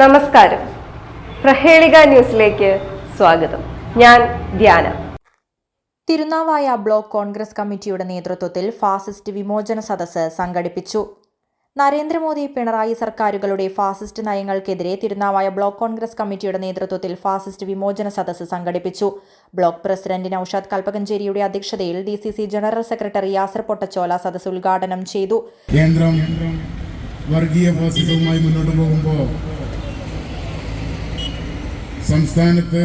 നമസ്കാരം. പ്രഹേളിക ന്യൂസിലേക്ക് സ്വാഗതം. ഞാൻ ധ്യാന. തിരുനാവായ ബ്ലോക്ക് കോൺഗ്രസ് കമ്മിറ്റിയുടെ നേതൃത്വത്തിൽ ഫാസിസ്റ്റ് വിമോചന സദസ്സ് സംഘടിപ്പിച്ചു. നരേന്ദ്രമോദി പിണറായി സർക്കാരുകളുടെ ഫാസിസ്റ്റ് നയങ്ങൾക്കെതിരെ തിരുനാവായ ബ്ലോക്ക് കോൺഗ്രസ് കമ്മിറ്റിയുടെ നേതൃത്വത്തിൽ ഫാസിസ്റ്റ് വിമോചന സദസ്സ് സംഘടിപ്പിച്ചു. ബ്ലോക്ക് പ്രസിഡന്റ് നൌഷാദ് കൽപ്പകഞ്ചേരിയുടെ അധ്യക്ഷതയിൽ D C C general secretary Yasar Pottachola സദസ്സ് ഉദ്ഘാടനം ചെയ്തു. കേന്ദ്രം വർഗീയ ഫാസിസവുമായി മുന്നോട്ട് പോകുമ്പോൾ സംസ്ഥാനത്ത്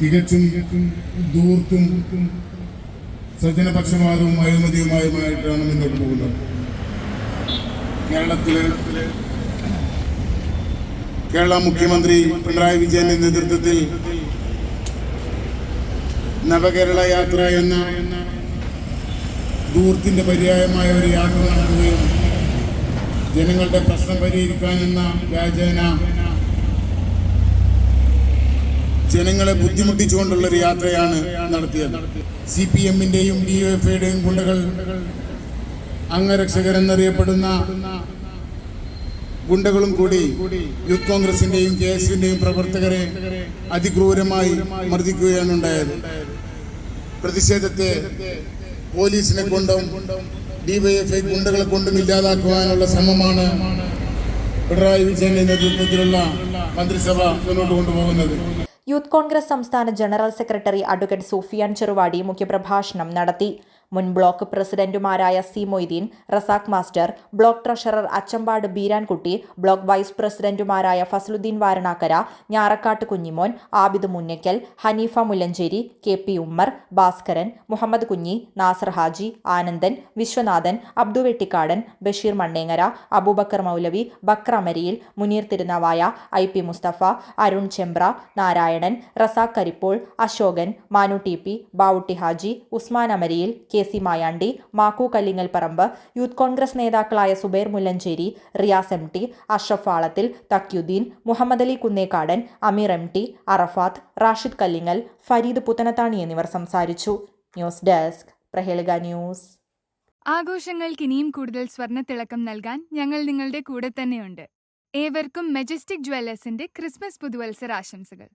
തികച്ചും ദൂർത്തും സജ്ജനപക്ഷപാതവും അഴിമതിയുമായുമായിട്ടാണ് മുന്നോട്ട് പോകുന്നത്. കേരളത്തിൽ കേരള മുഖ്യമന്ത്രി പിണറായി വിജയന്റെ നേതൃത്വത്തിൽ നവകേരള യാത്ര എന്ന ദൂർത്തിന്റെ പര്യായമായ ഒരു യാത്ര നടത്തുകയും ജനങ്ങളുടെ പ്രശ്നം പരിഹരിക്കാനെന്ന വ്യാജേന ജനങ്ങളെ ബുദ്ധിമുട്ടിച്ചുകൊണ്ടുള്ളൊരു യാത്രയാണ് നടത്തിയത്. സി പി എമ്മിന്റെയും ഡി എഫ് ഐയുടെയും ഗുണ്ടകൾ അംഗരക്ഷകരെന്നറിയപ്പെടുന്ന ഗുണ്ടകളും കൂടി യൂത്ത് കോൺഗ്രസിന്റെയും കെ എസ് യുവിന്റെയും പ്രവർത്തകരെ അതിക്രൂരമായി മർദ്ദിക്കുകയാണ് ഉണ്ടായത് പ്രതിഷേധത്തെ പോലീസിനെ കൊണ്ടും ഡിവൈഎഫ്ഐ ഗുണ്ടകളെ കൊണ്ടും ഇല്ലാതാക്കുവാനുള്ള ശ്രമമാണ് പിണറായി വിജയന്റെ നേതൃത്വത്തിലുള്ള മന്ത്രിസഭ മുന്നോട്ട് കൊണ്ടുപോകുന്നത്. യൂത്ത് കോൺഗ്രസ് സംസ്ഥാന general secretary advocate Sufiyan Cheruvadi മുഖ്യപ്രഭാഷണം നടത്തി. മുൻ ബ്ലോക്ക് പ്രസിഡന്റുമാരായ C Moideen Razak master block treasurer Achambad Beerankutty block vice പ്രസിഡന്റുമാരായ ഫസലുദ്ദീൻ വാരണാക്കര ഞാറക്കാട്ട് കുഞ്ഞിമോൻ ആബിദ് മുന്നയ്ക്കൽ ഹനീഫ മുല്ലഞ്ചേരി കെ പി ഉമ്മർ ഭാസ്കരൻ മുഹമ്മദ് കുഞ്ഞി നാസർ ഹാജി ആനന്ദൻ വിശ്വനാഥൻ അബ്ദു വെട്ടിക്കാടൻ ബഷീർ മണ്ണേങ്ങര അബൂബക്കർ മൗലവി ബക്ര മരിയിൽ Muneer Thirunavaya I P Musthafa Arun Chembra Narayanan Razak Karippol Ashokan Manu T P Bavutty Haji Usman Amariyil K C Mayandi Makku Kallingal Parambu youth Congress നേതാക്കളായ Zubair Mullancheri Riyas M T Ashraf Alathil Thakiyuddeen Muhammad Ali Kunnekkadan Ameer M T Arafath Rashid Kallingal Fareed Puthanathani എന്നിവർ സംസാരിച്ചു. News desk Prahelika news. ആഘോഷങ്ങൾക്ക് ഇനിയും കൂടുതൽ സ്വർണത്തിളക്കം നൽകാൻ ഞങ്ങൾ നിങ്ങളുടെ കൂടെ തന്നെയുണ്ട്. ഏവർക്കും മെജസ്റ്റിക് ജ്വല്ലേഴ്സിന്റെ ക്രിസ്മസ് പുതുവത്സര ആശംസകൾ